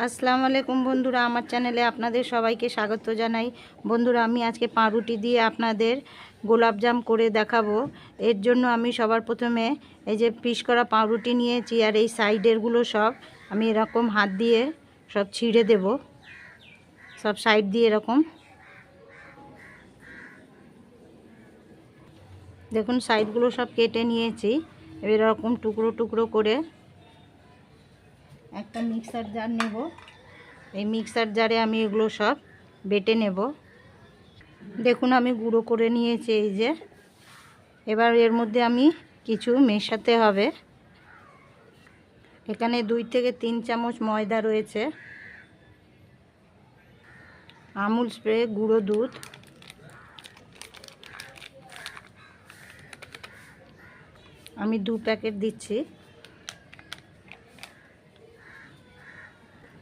আসসালামু আলাইকুম বন্ধুরা, আমার চ্যানেলে আপনাদের সবাইকে স্বাগত জানাই। বন্ধুরা, আমি আজকে পাউরুটি দিয়ে আপনাদের গোলাপজাম করে দেখাবো। এর জন্য আমি সবার প্রথমে এই যে পিস করা পাউরুটি নিয়েছি আর এই সাইডেরগুলো সব আমি এরকম হাত দিয়ে সব ছিঁড়ে দেব। সব সাইড দিয়ে এরকম। দেখুন সাইডগুলো সব কেটে নিয়েছি। এরকম টুকরো টুকরো করে একটা মিক্সার জার নেব। এই মিক্সার জারে আমি এগুলো সব বেটে নেব। দেখুন, আমি গুঁড়ো করে নিয়েছি এই যে। এবার এর মধ্যে আমি কিছু মেশাতে হবে। এখানে দুই থেকে তিন চামচ ময়দা রয়েছে। আমুল স্প্রে, গুঁড়ো দুধ। আমি দু প্যাকেট দিচ্ছি।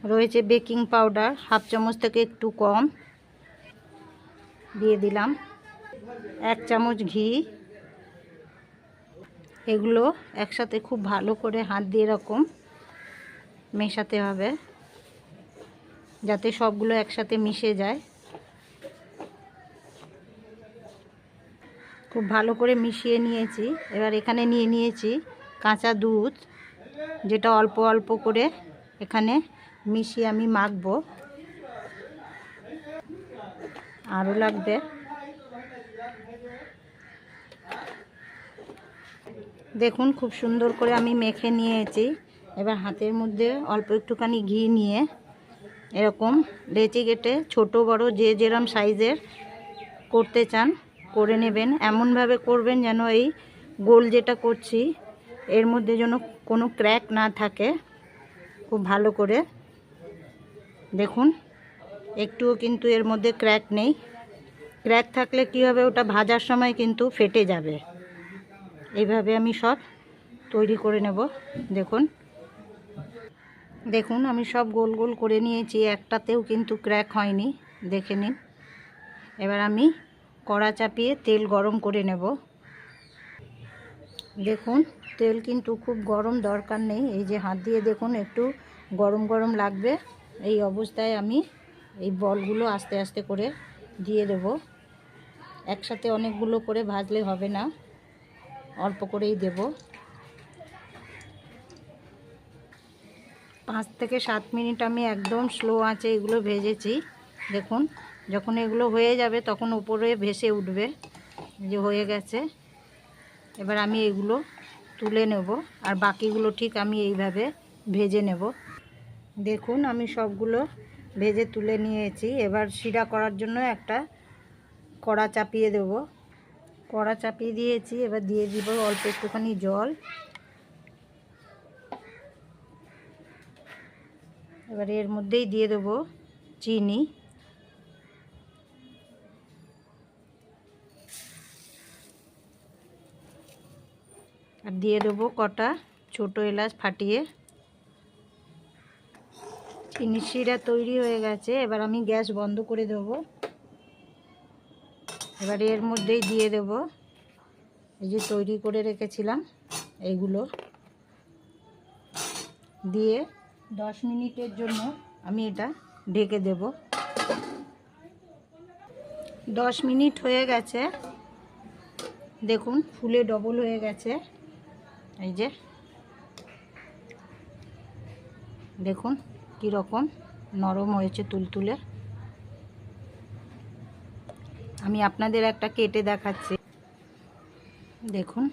রয়েছে বেকিং পাউডার, হাফ চামচ থেকে একটু কম। দিয়ে দিলাম। এক চামচ ঘি। এগুলো একসাথে খুব ভালো করে হাত দিয়ে এরকম মেশাতে হবে, যাতে সবগুলো একসাথে মিশে যায়। খুব ভালো করে মিশিয়ে নিয়েছি। এবার এখানে নিয়ে নিয়েছি কাঁচা দুধ, যেটা অল্প অল্প করে এখানে মিশিয়ে আমি মাখবো। আরও লাগবে। দেখুন, খুব সুন্দর করে আমি মেখে নিয়েছি। এবার হাতের মধ্যে অল্প একটুখানি ঘি নিয়ে এরকম লেচি কেটে ছোট, বড় যে যেরম সাইজের করতে চান, করে নেবেন। এমনভাবে করবেন যেন এই গোল যেটা করছি, এর মধ্যে যেন কোনো ক্র্যাক না থাকে। খুব ভালো করে দেখুন, একটুও কিন্তু এর মধ্যে ক্র্যাক নেই। ক্র্যাক থাকলে কী হবে, ওটা ভাজার সময় কিন্তু ফেটে যাবে। এইভাবে আমি সব তৈরি করে নেব, দেখুন। দেখুন, আমি সব গোল গোল করে নিয়েছি, একটাতেও কিন্তু ক্র্যাক হয়নি, দেখে নিন। এবার আমি কড়া চাপিয়ে তেল গরম করে নেব। দেখুন, তেল কিন্তু খুব গরম দরকার নেই, এই যে হাত দিয়ে দেখুন, একটু গরম গরম লাগবে। এই অবস্থায় আমি এই বলগুলো আস্তে আস্তে করে দিয়ে দেব। একসাথে অনেকগুলো করে ভাজলে হবে না। অল্প করেই দেব। পাঁচ থেকে সাত মিনিট আমি একদম স্লো আঁচে এগুলো ভেজেছি। দেখুন, যখন এগুলো হয়ে যাবে তখন উপরে ভেসে উঠবে। যে হয়ে গেছে। এবার আমি এগুলো তুলে নেব। আর বাকিগুলো ঠিক আমি এইভাবে ভেজে নেব। দেখুন, আমি সবগুলো ভেজে তুলে নিয়েছি। এবার শিরা করার জন্য একটা কড়া চাপিয়ে দেব। কড়া চাপিয়ে দিয়েছি, এবার দিয়ে দিব অল্প একটুখানি জল। এবার এর মধ্যেই দিয়ে দেব চিনি। আর দিয়ে দেবো কটা ছোটো এলাচ ফাটিয়ে চিনি শিরা তৈরি হয়ে গেছে, এবার আমি গ্যাস বন্ধ করে দেব। এবার এর মধ্যেই দিয়ে দেব। এই যে তৈরি করে রেখেছিলাম এইগুলো। দিয়ে দশ মিনিটের জন্য আমি এটা ঢেকে দেব। দশ মিনিট হয়ে গেছে। দেখুন, ফুলে ডবল হয়ে গেছে। এই যে দেখুন কীরকম? নরম হয়েছে তুলতুলে। আমি আপনাদের একটা কেটে দেখাচ্ছি। দেখুন।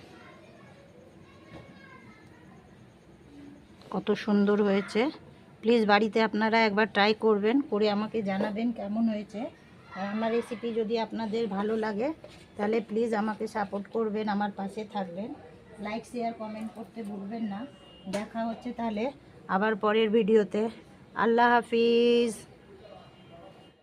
কত সুন্দর হয়েছে। প্লিজ বাড়িতে আপনারা একবার ট্রাই করবেন, করে আমাকে জানাবেন কেমন হয়েছে। আর আমার রেসিপি যদি আপনাদের ভালো লাগে, তাহলে প্লিজ আমাকে সাপোর্ট করবেন, আমার পাশে থাকবেন। লাইক শেয়ার কমেন্ট করতে ভুলবেন না। দেখা হচ্ছে তাহলে আবার পরের ভিডিওতে আল্লাহ হাফিজ